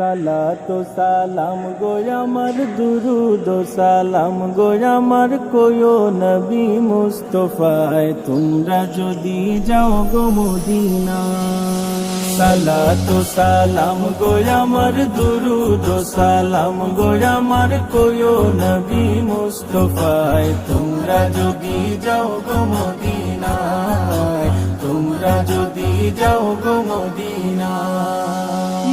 সালাতো সালাম গো আমার দুরুদ সালাম গো আমার কোয়ো নবী মুস্তফায়। তোমরা যদি যাও গো মদিনা সালাতো সালাম গো আমার দুরুদ সালাম গো আমার কোয়ো নবী মুস্তফায়। তোমরা যদি যাও গো মদিনায়। তোমরা যদি যাও গো মদিনা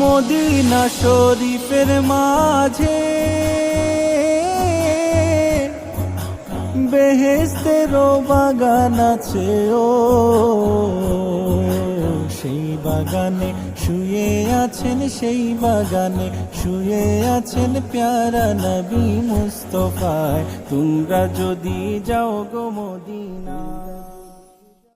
মদিনা শরীফের মাঝে বেহেস্তেরও বাগান আছে ও, সেই বাগানে শুয়ে আছেন, সেই বাগানে শুয়ে আছেন প্যারা নবী মুস্তফায়। তোমরা যদি যাও গো মদিনা